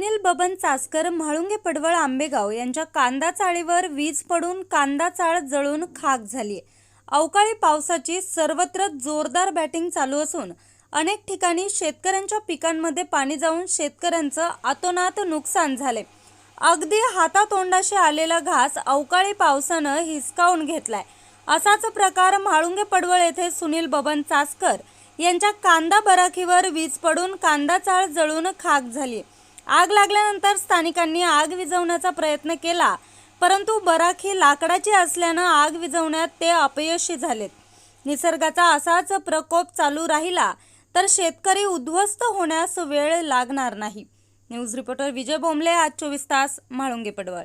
सुनील बबन चासकर म्हाळुंगे पडवळ आंबेगाव यांच्या कांदा चाळीवर वीज पडून कांदा चाळ जळून खाक झाली अवकाळी पावसाची सर्वत्र जोरदार बॅटिंग चालू असून अनेक ठिकाणी शेतकऱ्यांच्या पिकांमध्ये पाणी जाऊन शेतकऱ्यांचं अतोनात नुकसान झाले अगदी हातातोंडाशी आलेला घास अवकाळी पावसानं हिसकावून घेतलाय. असाच प्रकार म्हाळुंगे पडवळ येथे सुनील बबन चासकर यांच्या कांदा बराखीवर वीज पडून कांदा चाळ जळून खाक झाली आग लागल्यानंतर स्थानिकांनी आग विझवण्याचा प्रयत्न केला परंतु बराखी लाकडाची असल्यानं आग विझवण्यात ते अपयशी झालेत. निसर्गाचा असाच प्रकोप चालू राहिला तर शेतकरी उद्ध्वस्त होण्यास वेळ लागणार नाही. न्यूज रिपोर्टर विजय बोंबले आज चोवीस तास म्हाळुंगे पडवळ.